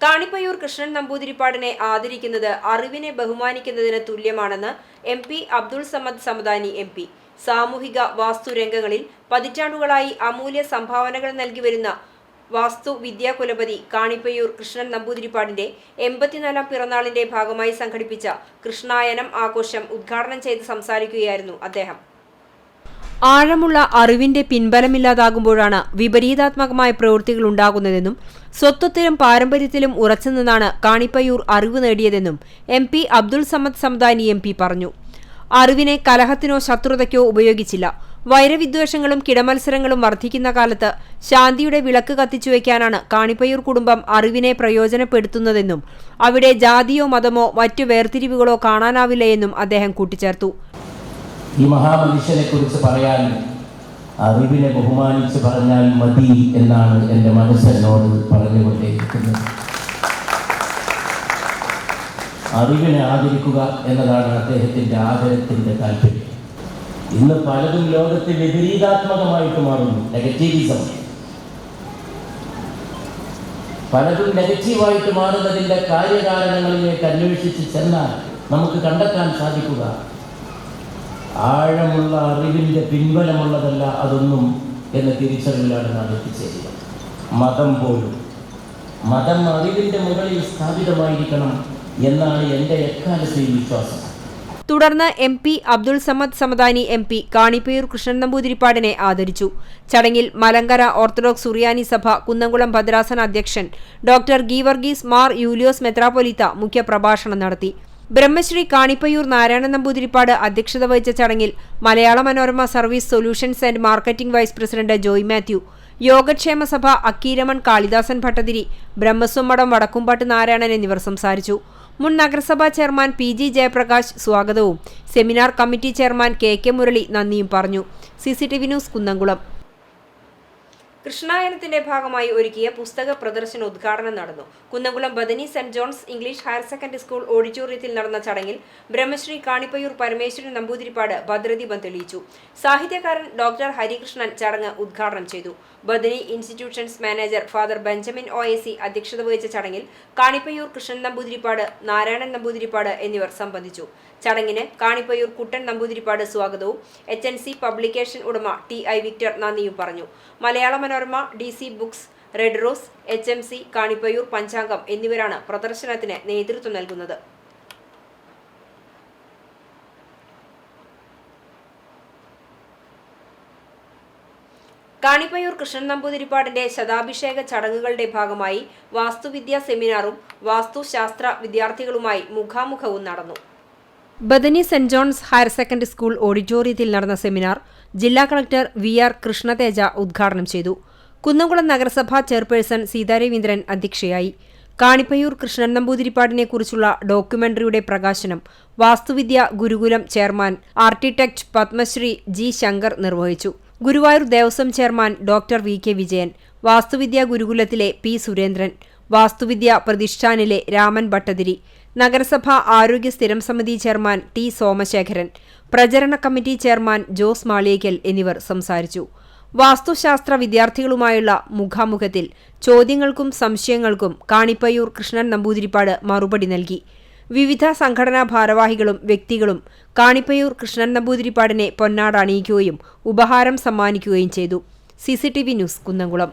കാണിപ്പയ്യൂർ കൃഷ്ണൻ നമ്പൂതിരിപ്പാടിനെ ആദരിക്കുന്നത് അറിവിനെ ബഹുമാനിക്കുന്നതിന് തുല്യമാണെന്ന് M P Abdul Samad Samadani M P. സാമൂഹിക വാസ്തുരംഗങ്ങളിൽ പതിറ്റാണ്ടുകളായി അമൂല്യ സംഭാവനകൾ നൽകി വരുന്ന വാസ്തു വിദ്യാകുലപതി കാണിപ്പയ്യൂർ കൃഷ്ണൻ നമ്പൂതിരിപ്പാടിന്റെ എൺപത്തിനാലാം പിറന്നാളിന്റെ ഭാഗമായി സംഘടിപ്പിച്ച കൃഷ്ണായനം ആഘോഷം ഉദ്ഘാടനം ചെയ്ത് സംസാരിക്കുകയായിരുന്നു അദ്ദേഹം. ആഴമുള്ള അറിവിന്റെ പിൻബലമില്ലാതാകുമ്പോഴാണ് വിപരീതാത്മകമായ പ്രവൃത്തികൾ ഉണ്ടാകുന്നതെന്നും സ്വത്വത്തിലും പാരമ്പര്യത്തിലും ഉറച്ചുനിന്നാണ് കാണിപ്പയ്യൂർ അറിവ് നേടിയതെന്നും M P Abdul Samad Samadani M P പറഞ്ഞു. അറിവിനെ കലഹത്തിനോ ശത്രുതയ്ക്കോ ഉപയോഗിച്ചില്ല. വൈരവിദ്വേഷങ്ങളും കിടമത്സരങ്ങളും വർദ്ധിക്കുന്ന കാലത്ത് ശാന്തിയുടെ വിളക്ക് കത്തിച്ചുവെക്കാനാണ് കാണിപ്പയ്യൂർ കുടുംബം അറിവിനെ പ്രയോജനപ്പെടുത്തുന്നതെന്നും അവിടെ ജാതിയോ മതമോ മറ്റു വേർതിരിവുകളോ കാണാനാവില്ല എന്നും അദ്ദേഹം കൂട്ടിച്ചേർത്തു. ഈ മഹാമനുഷ്യനെ കുറിച്ച് പറയാൻ അറിവിനെ ബഹുമാനിച്ച് പറഞ്ഞാൽ മതി എന്നാണ് എന്റെ മനസ്സെന്നോട് പറഞ്ഞുകൊണ്ടേയിരിക്കുന്നത്. അറിവിനെ ആദരിക്കുക എന്നതാണ് അദ്ദേഹത്തിന്റെ ആദരത്തിന്റെ താല്പര്യം. ഇന്ന് പലതും ലോകത്തിൽ വിപരീതാത്മകമായിട്ട് മാറുന്നു. നെഗറ്റീവിസം പലതും നെഗറ്റീവായിട്ട് മാറുന്നതിന്റെ കാര്യകാരണങ്ങളിലേക്ക് അന്വേഷിച്ച് ചെന്നാൽ നമുക്ക് കണ്ടെത്താൻ സാധിക്കുക. ആഴമുള്ള അറിവിന്റെ പിൻബലമുള്ളതല്ല അതൊന്നും എന്ന തിരിച്ചറിവിലാണ് നാം എത്തിച്ചേരുക. മതം പോലും. മതം അറിവിന്റെ മുകളിൽ സ്ഥാപിതമായിരിക്കണം എന്നാണ് എന്റെ എക്കാലത്തെയും വിശ്വാസം. തുടർന്ന് M P Abdul Samad Samadani M P Kanippayyur Krishnan നമ്പൂതിരിപ്പാടിനെ ആദരിച്ചു. ചടങ്ങിൽ മലങ്കര ഓർത്തഡോക്സ് സുറിയാനി സഭ കുന്നംകുളം ഭദ്രാസന അധ്യക്ഷൻ ഡോക്ടർ ഗീവർഗീസ് മാർ യൂലിയോസ് മെത്രാപൊലിത്ത മുഖ്യപ്രഭാഷണം നടത്തി. ബ്രഹ്മശ്രീ കാണിപ്പയ്യൂർ നാരായണൻ നമ്പൂതിരിപ്പാട് അധ്യക്ഷത വഹിച്ച ചടങ്ങിൽ Malayala Manorama service solutions and marketing vice president Joy Mathew Yogakshema Sabha Akkiraman Kalidasan Bhattathiri ബ്രഹ്മസ്വമഠം Vadakkumpattu Narayanan എന്നിവർ സംസാരിച്ചു. മുൻ നഗരസഭാ ചെയർമാൻ പി ജി ജയപ്രകാശ് സ്വാഗതവും. Seminar committee chairman K K Murali നന്ദിയും പറഞ്ഞു. C news Kunnamkulam. കൃഷ്ണായനത്തിന്റെ ഭാഗമായി ഒരുക്കിയ പുസ്തക പ്രദർശന ഉദ്ഘാടനം നടന്നു. Kunnamkulam Bethany saint John's English higher secondary school ഓഡിറ്റോറിയത്തിൽ നടന്ന ചടങ്ങിൽ ബ്രഹ്മശ്രീ കാണിപ്പയൂർ പരമേശ്വരൻ നമ്പൂതിരിപ്പാട് ഭദ്രദീപം തെളിയിച്ചു. സാഹിത്യകാരൻ ഡോക്ടർ ഹരികൃഷ്ണൻ ചടങ്ങ് ഉദ്ഘാടനം ചെയ്തു. Bethany institutions manager father Benjamin O അധ്യക്ഷത വഹിച്ച ചടങ്ങിൽ കാണിപ്പയൂർ കൃഷ്ണൻ നമ്പൂതിരിപ്പാട് നാരായണൻ നമ്പൂതിരിപ്പാട് എന്നിവർ സംബന്ധിച്ചു. ചടങ്ങിന് കാണിപ്പയൂർ കുട്ടൻ നമ്പൂതിരിപ്പാട് സ്വാഗതവും എച്ച് പബ്ലിക്കേഷൻ ഉടമ ടി ഐ വിക്ടർ നന്ദിയും പറഞ്ഞു. Malayala Manorama D C books red rose H M C Kanippayyur Panchangam എന്നിവരാണ് പ്രദർശനത്തിന് നേതൃത്വം നൽകുന്നത്. കാണിപ്പയൂർ കൃഷ്ണൻ നമ്പൂതിരിപ്പാടിന്റെ ശതാഭിഷേക ചടങ്ങുകളുടെ ഭാഗമായി വാസ്തുവിദ്യാ സെമിനാറും വാസ്തുശാസ്ത്ര വിദ്യാർത്ഥികളുമായി മുഖാമുഖവും നടന്നു. Bethany saint John's higher secondary school ഓഡിറ്റോറിയത്തിൽ നടന്ന സെമിനാർ ജില്ലാ കളക്ടർ വി ആർ കൃഷ്ണതേജ ഉദ്ഘാടനം ചെയ്തു. കുന്നംകുളം നഗരസഭാ ചെയർപേഴ്സൺ സീതാരവീന്ദ്രൻ അധ്യക്ഷയായി. കാണിപ്പയ്യൂർ കൃഷ്ണൻ നമ്പൂതിരിപ്പാടിനെ കുറിച്ചുള്ള ഡോക്യുമെന്ററിയുടെ പ്രകാശനം Vastuvidya Gurukulam chairman architect Padmashri G Shankar നിർവഹിച്ചു. Guruvayur Devaswom chairman doctor V K Vijayan Vastuvidya ഗുരുകുലത്തിലെ P Surendran വാസ്തുവിദ്യ പ്രതിഷ്ഠാനിലെ രാമൻ ഭട്ടതിരി നഗരസഭ ആരോഗ്യ സ്ഥിരം സമിതി ചെയർമാൻ ടി സോമശേഖരൻ പ്രചരണ കമ്മിറ്റി ചെയർമാൻ ജോസ് മാളിയേക്കൽ എന്നിവർ സംസാരിച്ചു. വാസ്തുശാസ്ത്ര വിദ്യാർത്ഥികളുമായുള്ള മുഖാമുഖത്തിൽ ചോദ്യങ്ങൾക്കും സംശയങ്ങൾക്കും കാണിപ്പയ്യൂർ കൃഷ്ണൻ നമ്പൂതിരിപ്പാട് മറുപടി നൽകി. വിവിധ സംഘടനാ ഭാരവാഹികളും വ്യക്തികളും കാണിപ്പയ്യൂർ കൃഷ്ണൻ നമ്പൂതിരിപ്പാടിനെ പൊന്നാട അണിയിക്കുകയും ഉപഹാരം സമ്മാനിക്കുകയും ചെയ്തു. C news Kunnamkulam.